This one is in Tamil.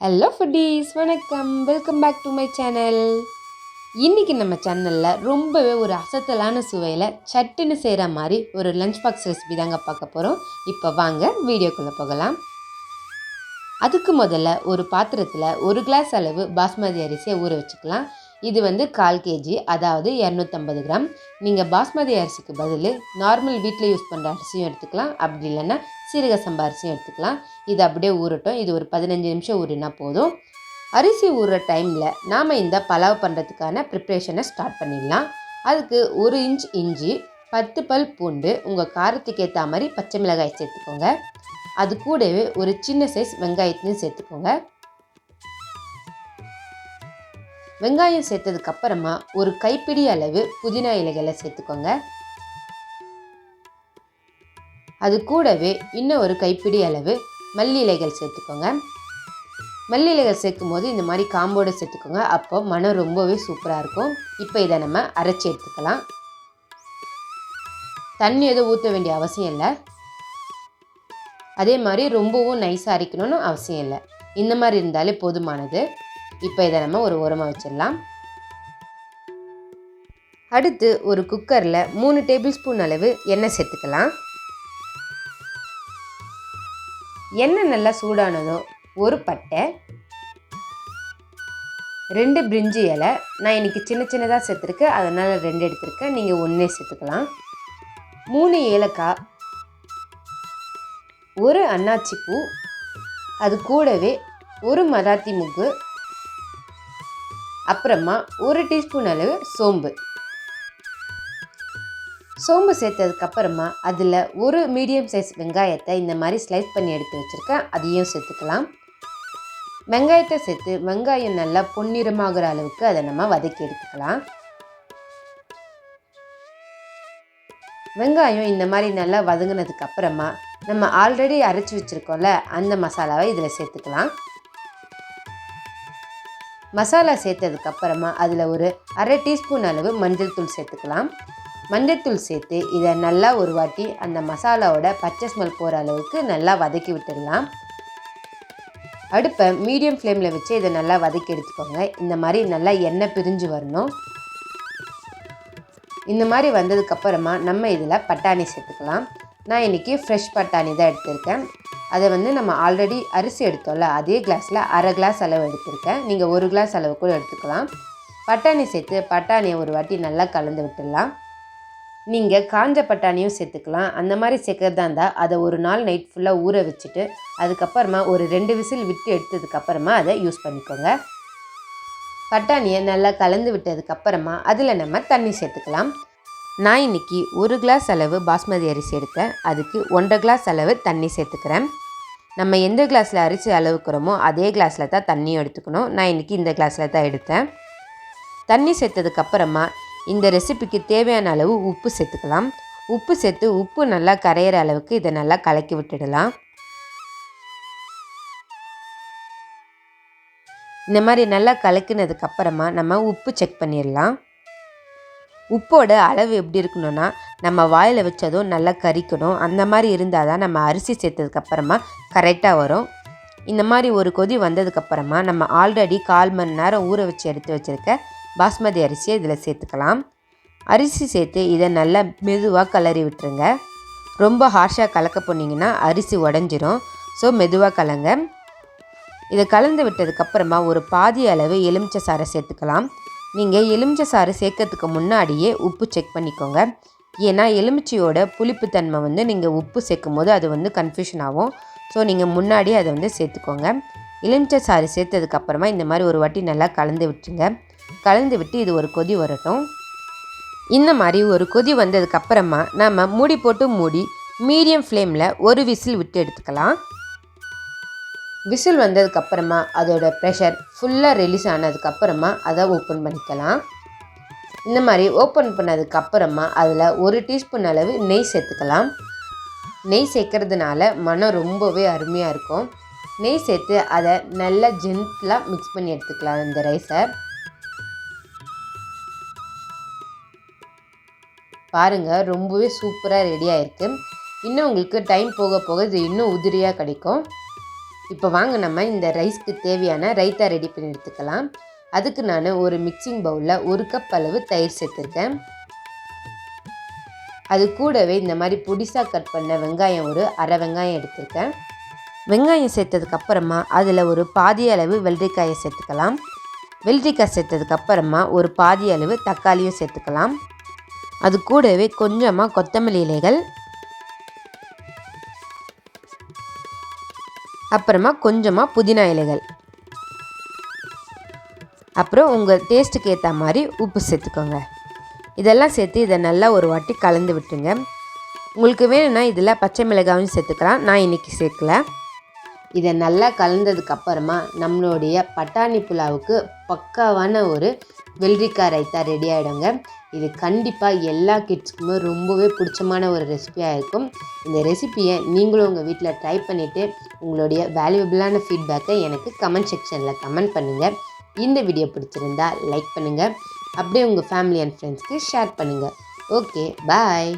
ஹலோ ஃபுட்டீஸ் வணக்கம். Welcome back to my channel இன்றைக்கி நம்ம சேனலில் ரொம்பவே ஒரு அசத்தலான சுவையில் சட்டுன்னு செய்கிற மாதிரி ஒரு லஞ்ச் பாக்ஸ் ரெசிபி தாங்க பார்க்க போகிறோம் இப்போ வாங்க வீடியோக்குள்ளே போகலாம். அதுக்கு முதல்ல ஒரு பாத்திரத்தில் ஒரு கிளாஸ் அளவு பாஸ்மதி அரிசியை ஊற வச்சுக்கலாம். இது வந்து கால் கேஜி அதாவது இரநூத்தம்பது கிராம். நீங்கள் பாஸ்மதி அரிசிக்கு பதில் நார்மல் வீட்டில் யூஸ் பண்ணுற அரிசியும் எடுத்துக்கலாம். அப்படி இல்லைன்னா சீரக சம்பா அரிசியும் எடுத்துக்கலாம். இது அப்படியே ஊறட்டும். இது ஒரு பதினஞ்சு நிமிஷம் ஊறினா போதும். அரிசி ஊறுற டைமில் நாம் இந்த பலாவ் பண்ணுறதுக்கான ப்ரிப்ரேஷனை ஸ்டார்ட் பண்ணிடலாம். அதுக்கு ஒரு இன்ச் இஞ்சி பத்து பல் பூண்டு உங்கள் காரத்துக்கு ஏற்ற மாதிரி பச்சை மிளகாய் சேர்த்துக்கோங்க. அது கூடவே ஒரு சின்ன சைஸ் வெங்காயத்தையும் சேர்த்துக்கோங்க. வெங்காயம் சேர்த்ததுக்கு அப்புறமா ஒரு கைப்பிடி அளவு புதினா இலைகளை சேர்த்துக்கோங்க. அது கூடவே இன்னும் ஒரு கைப்பிடி அளவு மல்லி இலைகள் சேர்த்துக்கோங்க. மல்லி இலைகள் சேர்க்கும் போது இந்த மாதிரி காம்போடு சேர்த்துக்கோங்க. அப்போ மனம் ரொம்பவே சூப்பராக இருக்கும். இப்போ இதை நம்ம அரைச்சி எடுத்துக்கலாம். தண்ணி எதுவும் ஊற்ற வேண்டிய அவசியம் இல்லை. அதே மாதிரி ரொம்பவும் நைஸாக அரைக்கணும்னு அவசியம் இல்லை. இந்த மாதிரி இருந்தாலே போதுமானது. இப்போ இதை நம்ம ஒரு உரமாக வச்சிடலாம். அடுத்து ஒரு குக்கரில் மூணு டேபிள் ஸ்பூன் அளவு எண்ணெய் சேர்த்துக்கலாம். எண்ணெய் நல்லா சூடானதும் ஒரு பட்டை ரெண்டு பிரிஞ்சி இலை. நான் இன்றைக்கி சின்ன சின்னதாக சேர்த்துருக்கேன் அதனால் ரெண்டு எடுத்திருக்கேன். நீங்கள் ஒன்றே சேர்த்துக்கலாம். மூணு ஏலக்காய் ஒரு அன்னாச்சி பூ அது கூடவே ஒரு மராத்தி முக்கு அப்புறமா ஒரு டீஸ்பூன் அளவு சோம்பு. சோம்பு சேர்த்ததுக்கப்புறமா அதில் ஒரு மீடியம் சைஸ் வெங்காயத்தை இந்த மாதிரி ஸ்லைஸ் பண்ணி எடுத்து வச்சுருக்கேன். அதையும் சேர்த்துக்கலாம். வெங்காயத்தை சேர்த்து வெங்காயம் நல்லா பொன்னிறமாகிற அளவுக்கு அதை நம்ம வதக்கி எடுத்துக்கலாம். வெங்காயம் இந்த மாதிரி நல்லா வதங்கினதுக்கு அப்புறமா நம்ம ஆல்ரெடி அரைச்சி வச்சுருக்கோம்ல அந்த மசாலாவை இதில் சேர்த்துக்கலாம். மசாலா சேர்த்ததுக்கப்புறமா அதில் ஒரு அரை டீஸ்பூன் அளவு மஞ்சள் தூள் சேர்த்துக்கலாம். மஞ்சள் தூள் சேர்த்து இதை நல்லா ஒரு வாட்டி அந்த மசாலாவோட பச்சை ஸ்மெல் போகிற அளவுக்கு நல்லா வதக்கி விட்டுடலாம். அடுப்பை மீடியம் ஃப்ளேமில் வச்சு இதை நல்லா வதக்கி எடுத்துக்கோங்க. இந்த மாதிரி நல்லா எண்ணெய் பிரிஞ்சு வரணும். இந்த மாதிரி வந்ததுக்கப்புறமா நம்ம இதில் பட்டாணி சேர்த்துக்கலாம். நான் இன்றைக்கி ஃப்ரெஷ் பட்டாணி தான் எடுத்திருக்கேன். அதை வந்து நம்ம ஆல்ரெடி அரிசி எடுத்தோம்ல அதே கிளாஸில் அரை கிளாஸ் அளவு எடுத்திருக்கேன். நீங்கள் ஒரு கிளாஸ் அளவு கூட எடுத்துக்கலாம். பட்டாணி சேர்த்து பட்டாணியை ஒரு வாட்டி நல்லா கலந்து விட்டுடலாம். நீங்கள் காஞ்ச பட்டாணியும் சேர்த்துக்கலாம். அந்த மாதிரி சேர்க்கறதா இருந்தால் அதை ஒரு நாள் நைட் ஃபுல்லாக ஊற வச்சுட்டு அதுக்கப்புறமா ஒரு ரெண்டு விசில் விட்டு எடுத்ததுக்கப்புறமா அதை யூஸ் பண்ணிக்கோங்க. பட்டாணியை நல்லா கலந்து விட்டதுக்கப்புறமா அதில் நம்ம தண்ணி சேர்த்துக்கலாம். நான் இன்றைக்கி ஒரு கிளாஸ் அளவு பாஸ்மதி அரிசி எடுத்தேன். அதுக்கு ஒன்றரை கிளாஸ் அளவு தண்ணி சேர்த்துக்கிறேன். நம்ம எந்த கிளாஸில் அரிசி அளவுக்கிறோமோ அதே கிளாஸில் தான் தண்ணியும் எடுத்துக்கணும். நான் இன்றைக்கி இந்த கிளாஸில் தான் எடுத்தேன். தண்ணி சேர்த்ததுக்கப்புறமா இந்த ரெசிபிக்கு தேவையான அளவு உப்பு சேர்த்துக்கலாம். உப்பு சேர்த்து உப்பு நல்லா கரையிற அளவுக்கு இதை நல்லா கலக்கி விட்டுடலாம். இந்த மாதிரி நல்லா கலக்கினதுக்கப்புறமா நம்ம உப்பு செக் பண்ணிடலாம். உப்போட அளவு எப்படி இருக்கணும்னா நம்ம வாயில் வச்சதும் நல்லா கறிக்கணும் அந்த மாதிரி இருந்தால் தான் நம்ம அரிசி சேர்த்ததுக்கப்புறமா கரெக்டாக வரும். இந்த மாதிரி ஒரு கொதி வந்ததுக்கப்புறமா நம்ம ஆல்ரெடி கால் மணி நேரம் ஊற வச்சு எடுத்து வச்சுருக்க பாஸ்மதி அரிசியை இதில் சேர்த்துக்கலாம். அரிசி சேர்த்து இதை நல்லா மெதுவாக கலறி விட்டுருங்க. ரொம்ப ஹார்ஷாக கலக்க போனீங்கன்னா அரிசி உடஞ்சிரும். ஸோ மெதுவாக கலங்க. இதை கலந்து விட்டதுக்கப்புறமா ஒரு பாதி அளவு எலுமிச்சை சாறை சேர்த்துக்கலாம். நீங்கள் எலுமிச்சை சாறு சேர்க்கறதுக்கு முன்னாடியே உப்பு செக் பண்ணிக்கோங்க. ஏன்னா எலுமிச்சையோட புளிப்புத்தன்மை வந்து நீங்கள் உப்பு சேர்க்கும் போது அது வந்து கன்ஃபியூஷன் ஆகும். ஸோ நீங்கள் முன்னாடியே அதை வந்து சேர்த்துக்கோங்க. எலுமிச்சை சாறு சேர்த்ததுக்கப்புறமா இந்த மாதிரி ஒரு வாட்டி நல்லா கலந்து விட்டுருங்க. கலந்து விட்டு இது ஒரு கொதி வரட்டும். இந்த மாதிரி ஒரு கொதி வந்ததுக்கப்புறமா நம்ம மூடி போட்டு மூடி மீடியம் ஃப்ளேமில் ஒரு விசில் விட்டு எடுத்துக்கலாம். விசில் வந்ததுக்கப்புறமா அதோட ப்ரெஷர் ஃபுல்லாக ரிலீஸ் ஆனதுக்கப்புறமா அதை ஓப்பன் பண்ணிக்கலாம். இந்த மாதிரி ஓப்பன் பண்ணதுக்கப்புறமா அதில் ஒரு டீஸ்பூன் அளவு நெய் சேர்த்துக்கலாம். நெய் சேர்க்கறதுனால மனம் ரொம்பவே அருமையாக இருக்கும். நெய் சேர்த்து அதை நல்லா ஜென்டலாக மிக்ஸ் பண்ணி எடுத்துக்கலாம் இந்த ரைஸை பாருங்கள் ரொம்பவே சூப்பராக ரெடி ஆயிருக்கு. இன்னும் உங்களுக்கு டைம் போக போக இது இன்னும் உதிரியாக கிடைக்கும். இப்போ வாங்க நம்ம இந்த ரைஸ்க்கு தேவையான ரைத்தா ரெடி பண்ணி எடுத்துக்கலாம். அதுக்கு நான் ஒரு மிக்சிங் பவுலில் ஒரு கப் அளவு தயிர் சேர்த்துருக்கேன். அது கூடவே இந்த மாதிரி பொடிசாக கட் பண்ண வெங்காயம் ஒரு அரை வெங்காயம் எடுத்திருக்கேன். வெங்காயம் சேர்த்ததுக்கப்புறமா அதில் ஒரு பாதி அளவு வெள்ளரிக்காயை சேர்த்துக்கலாம். வெள்ளரிக்காய் சேர்த்ததுக்கப்புறமா ஒரு பாதி அளவு தக்காளியும் சேர்த்துக்கலாம். அது கூடவே கொஞ்சமாக கொத்தமல்லி இலைகள். அப்புறமா கொஞ்சமாக புதினா இலைகள். அப்புறம் உங்கள் டேஸ்ட்டுக்கு ஏற்ற மாதிரி உப்பு சேர்த்துக்கோங்க. இதெல்லாம் சேர்த்து இதை நல்லா ஒரு வாட்டி கலந்து விட்டுருங்க. உங்களுக்கு வேணும்னா இதில் பச்சை மிளகாயும் சேர்த்துக்கலாம். நான் இன்றைக்கி சேர்க்கல. இதை நல்லா கலந்ததுக்கப்புறமா நம்மளுடைய பட்டாணி புலாவுக்கு பக்காவான ஒரு வெள்ளரிக்காய் ரைத்தா ரெடி ஆகிடுங்க இது கண்டிப்பாக எல்லா கிட்ஸ்க்குமே ரொம்பவே பிடிச்சமான ஒரு ரெசிபியாக இருக்கும். இந்த ரெசிப்பியை நீங்களும் உங்கள் வீட்டில் ட்ரை பண்ணிவிட்டு உங்களுடைய வேல்யூபிளான ஃபீட்பேக்கை எனக்கு கமெண்ட் செக்ஷனில் கமெண்ட் பண்ணுங்கள் இந்த வீடியோ பிடிச்சிருந்தா லைக் பண்ணுங்கள் அப்படியே உங்கள் ஃபேமிலி அண்ட் ஃப்ரெண்ட்ஸ்க்கு ஷேர் பண்ணுங்கள் ஓகே பாய்